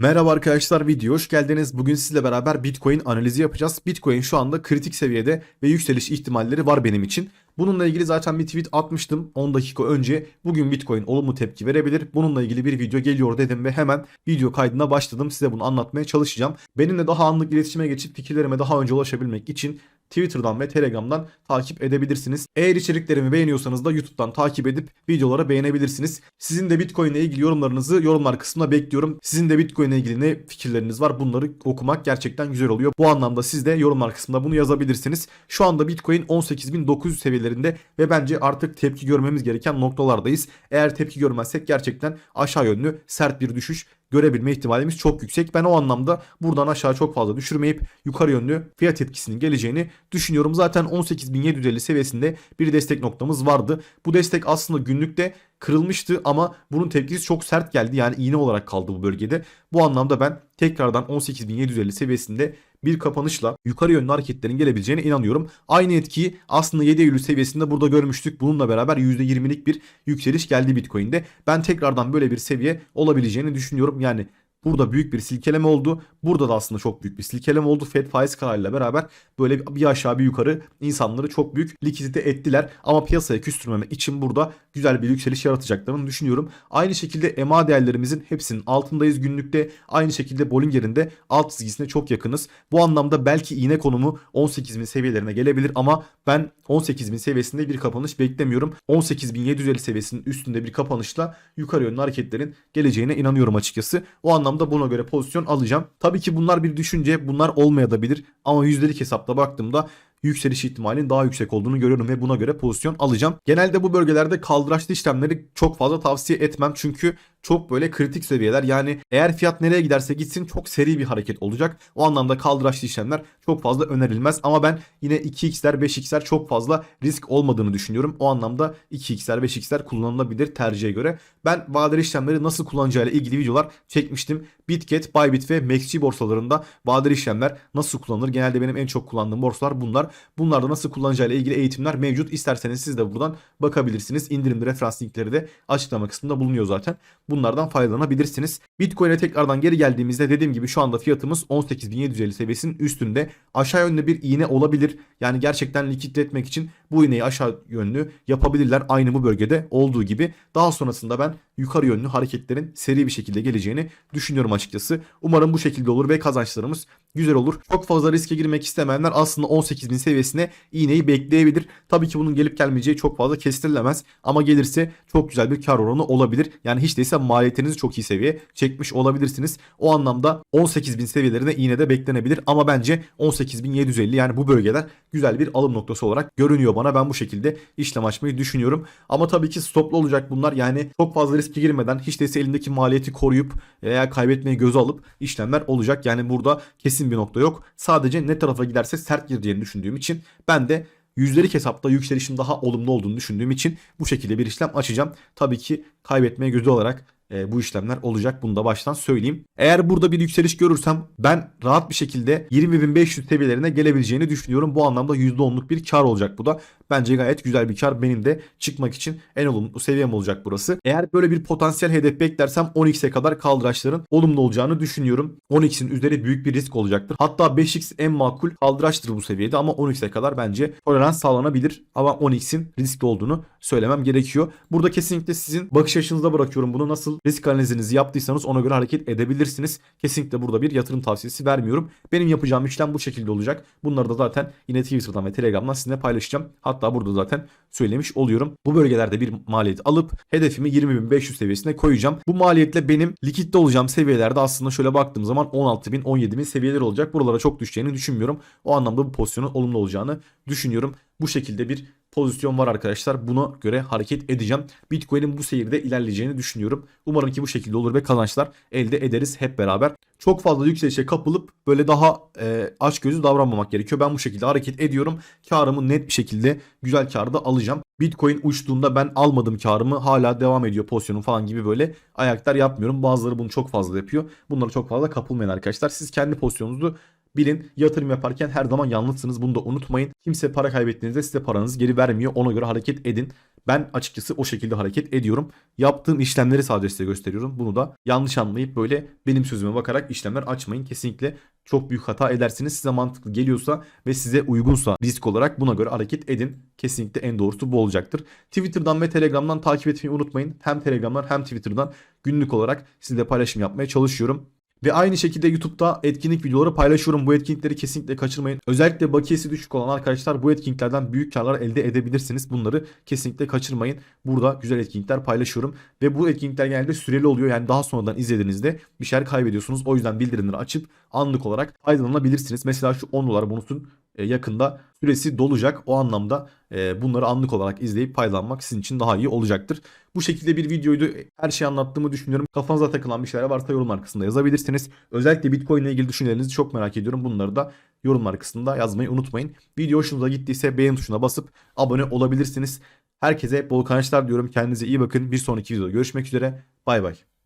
Merhaba arkadaşlar video hoş geldiniz. Bugün sizle beraber Bitcoin analizi yapacağız. Bitcoin şu anda kritik seviyede ve yükseliş ihtimalleri var benim için. Bununla ilgili zaten bir tweet atmıştım 10 dakika önce. Bugün Bitcoin olumlu tepki verebilir. Bununla ilgili bir video geliyor dedim ve hemen video kaydına başladım. Size bunu anlatmaya çalışacağım. Benimle daha anlık iletişime geçip fikirlerime daha önce ulaşabilmek için Twitter'dan ve Telegram'dan takip edebilirsiniz. Eğer içeriklerimi beğeniyorsanız da YouTube'dan takip edip videolara beğenebilirsiniz. Sizin de Bitcoin ile ilgili yorumlarınızı yorumlar kısmına bekliyorum. Sizin de Bitcoin ile ilgili ne fikirleriniz var bunları okumak gerçekten güzel oluyor. Bu anlamda siz de yorumlar kısmında bunu yazabilirsiniz. Şu anda Bitcoin 18.900 seviyelerinde ve bence artık tepki görmemiz gereken noktalardayız. Eğer tepki görmezsek gerçekten aşağı yönlü sert bir düşüş görebilme ihtimalimiz çok yüksek. Ben o anlamda buradan aşağı çok fazla düşürmeyip yukarı yönlü fiyat etkisinin geleceğini düşünüyorum. Zaten 18.750 seviyesinde bir destek noktamız vardı. Bu destek aslında günlükte kırılmıştı ama bunun tepkisi çok sert geldi. Yani iğne olarak kaldı bu bölgede. Bu anlamda ben tekrardan 18.750 seviyesinde bir kapanışla yukarı yönlü hareketlerin gelebileceğine inanıyorum. Aynı etkiyi aslında 7 Eylül seviyesinde burada görmüştük. Bununla beraber %20'lik bir yükseliş geldi Bitcoin'de. Ben tekrardan böyle bir seviye olabileceğini düşünüyorum. Yani Burada büyük bir silkeleme oldu. Burada da aslında çok büyük bir silkeleme oldu. Fed faiz kararıyla beraber böyle bir aşağı bir yukarı insanları çok büyük likidite ettiler. Ama piyasaya küstürmemek için burada güzel bir yükseliş yaratacaklarını düşünüyorum. Aynı şekilde EMA değerlerimizin hepsinin altındayız günlükte. Aynı şekilde Bollinger'in de alt çizgisine çok yakınız. Bu anlamda belki iğne konumu 18.000 seviyelerine gelebilir ama ben 18.000 seviyesinde bir kapanış beklemiyorum. 18.750 seviyesinin üstünde bir kapanışla yukarı yönlü hareketlerin geleceğine inanıyorum açıkçası. O anlamda buna göre pozisyon alacağım. Tabii ki bunlar bir düşünce, bunlar olmayabilir ama yüzdelik hesapta baktığımda yükseliş ihtimalinin daha yüksek olduğunu görüyorum ve buna göre pozisyon alacağım. Genelde bu bölgelerde kaldıraçlı işlemleri çok fazla tavsiye etmem çünkü çok böyle kritik seviyeler. Yani eğer fiyat nereye giderse gitsin çok seri bir hareket olacak. O anlamda kaldıraçlı işlemler çok fazla önerilmez ama ben yine 2x'ler 5x'ler çok fazla risk olmadığını düşünüyorum. O anlamda 2x'ler 5x'ler kullanılabilir tercihe göre. Ben vadeli işlemleri nasıl kullanacağıyla ilgili videolar çekmiştim. Bitget, Bybit ve MaxG borsalarında vadeli işlemler nasıl kullanılır? Genelde benim en çok kullandığım borsalar bunlar. Bunlarda nasıl kullanacağıyla ilgili eğitimler mevcut. İsterseniz siz de buradan bakabilirsiniz. İndirimli referans linkleri de açıklama kısmında bulunuyor zaten. Bunlardan faydalanabilirsiniz. Bitcoin'e tekrardan geri geldiğimizde dediğim gibi şu anda fiyatımız 18.750 seviyesinin üstünde. Aşağı yönlü bir iğne olabilir. Yani gerçekten likitletmek için bu iğneyi aşağı yönlü yapabilirler. Aynı bu bölgede olduğu gibi. Daha sonrasında ben yukarı yönlü hareketlerin seri bir şekilde geleceğini düşünüyorum açıkçası. Umarım bu şekilde olur ve kazançlarımız güzel olur. Çok fazla riske girmek istemeyenler aslında 18.000 seviyesine iğneyi bekleyebilir. Tabii ki bunun gelip gelmeyeceği çok fazla kestirilemez ama gelirse çok güzel bir kar oranı olabilir. Yani hiç değilse maliyetinizi çok iyi seviye çekmiş olabilirsiniz. O anlamda 18.000 seviyelerine iğne de beklenebilir ama bence 18.750 yani bu bölgeler güzel bir alım noktası olarak görünüyor bana. Ben bu şekilde işlem açmayı düşünüyorum. Ama tabii ki stoplu olacak bunlar. Yani çok fazla riske girmeden hiç değilse elindeki maliyeti koruyup veya kaybetmeyi göze alıp işlemler olacak. Yani burada kesin bir nokta yok. Sadece ne tarafa giderse sert gireceğini düşündüğüm için ben de yüzdelik hesapta yükselişin daha olumlu olduğunu düşündüğüm için bu şekilde bir işlem açacağım. Tabii ki kaybetmeye göze olarak e, bu işlemler olacak. Bunu da baştan söyleyeyim. Eğer burada bir yükseliş görürsem ben rahat bir şekilde 20.500 seviyelerine gelebileceğini düşünüyorum. Bu anlamda %10'luk bir kar olacak bu da. Bence gayet güzel bir kar. Benim de çıkmak için en olumlu seviyem olacak burası. Eğer böyle bir potansiyel hedef beklersem 10x'e kadar kaldıraçların olumlu olacağını düşünüyorum. 10x'in üzeri büyük bir risk olacaktır. Hatta 5x en makul kaldıraçtır bu seviyede ama 10x'e kadar bence tolerans sağlanabilir. Ama 10x'in riskli olduğunu söylemem gerekiyor. Burada kesinlikle sizin bakış açınızda bırakıyorum bunu. Nasıl risk analizinizi yaptıysanız ona göre hareket edebilirsiniz. Kesinlikle burada bir yatırım tavsiyesi vermiyorum. Benim yapacağım işlem bu şekilde olacak. Bunları da zaten yine Twitter'dan ve Telegram'dan sizinle paylaşacağım. Hatta burada zaten söylemiş oluyorum. Bu bölgelerde bir maliyet alıp hedefimi 20.500 seviyesine koyacağım. Bu maliyetle benim likitte olacağım seviyelerde aslında şöyle baktığım zaman 16.000 17.000 seviyeler olacak. Buralara çok düşeceğini düşünmüyorum. O anlamda bu pozisyonun olumlu olacağını düşünüyorum. Bu şekilde bir pozisyon var arkadaşlar. Buna göre hareket edeceğim. Bitcoin'in bu seyirde ilerleyeceğini düşünüyorum. Umarım ki bu şekilde olur ve kazançlar elde ederiz hep beraber. Çok fazla yükselişe kapılıp böyle daha e, aç gözü davranmamak gerekiyor. Ben bu şekilde hareket ediyorum. Karımı net bir şekilde güzel karda alacağım. Bitcoin uçtuğunda ben almadım karımı hala devam ediyor pozisyonum falan gibi böyle ayaklar yapmıyorum. Bazıları bunu çok fazla yapıyor. Bunlara çok fazla kapılmayın arkadaşlar. Siz kendi pozisyonunuzu Bilin yatırım yaparken her zaman yalnızsınız. Bunu da unutmayın. Kimse para kaybettiğinizde size paranızı geri vermiyor. Ona göre hareket edin. Ben açıkçası o şekilde hareket ediyorum. Yaptığım işlemleri sadece size gösteriyorum. Bunu da yanlış anlayıp böyle benim sözüme bakarak işlemler açmayın. Kesinlikle çok büyük hata edersiniz. Size mantıklı geliyorsa ve size uygunsa risk olarak buna göre hareket edin. Kesinlikle en doğrusu bu olacaktır. Twitter'dan ve Telegram'dan takip etmeyi unutmayın. Hem Telegram'dan hem Twitter'dan günlük olarak sizle paylaşım yapmaya çalışıyorum. Ve aynı şekilde YouTube'da etkinlik videoları paylaşıyorum. Bu etkinlikleri kesinlikle kaçırmayın. Özellikle bakiyesi düşük olan arkadaşlar bu etkinliklerden büyük karlar elde edebilirsiniz. Bunları kesinlikle kaçırmayın. Burada güzel etkinlikler paylaşıyorum. Ve bu etkinlikler genelde süreli oluyor. Yani daha sonradan izlediğinizde bir şeyler kaybediyorsunuz. O yüzden bildirimleri açıp anlık olarak faydalanabilirsiniz. Mesela şu 10 dolar bonusun yakında süresi dolacak. O anlamda e, bunları anlık olarak izleyip faydalanmak sizin için daha iyi olacaktır. Bu şekilde bir videoydu. Her şeyi anlattığımı düşünüyorum. Kafanıza takılan bir şeyler varsa yorumlar kısmında yazabilirsiniz. Özellikle Bitcoin ile ilgili düşüncelerinizi çok merak ediyorum. Bunları da yorumlar kısmında yazmayı unutmayın. Video hoşunuza gittiyse beğen tuşuna basıp abone olabilirsiniz. Herkese bol kazançlar diyorum. Kendinize iyi bakın. Bir sonraki videoda görüşmek üzere. Bay bay.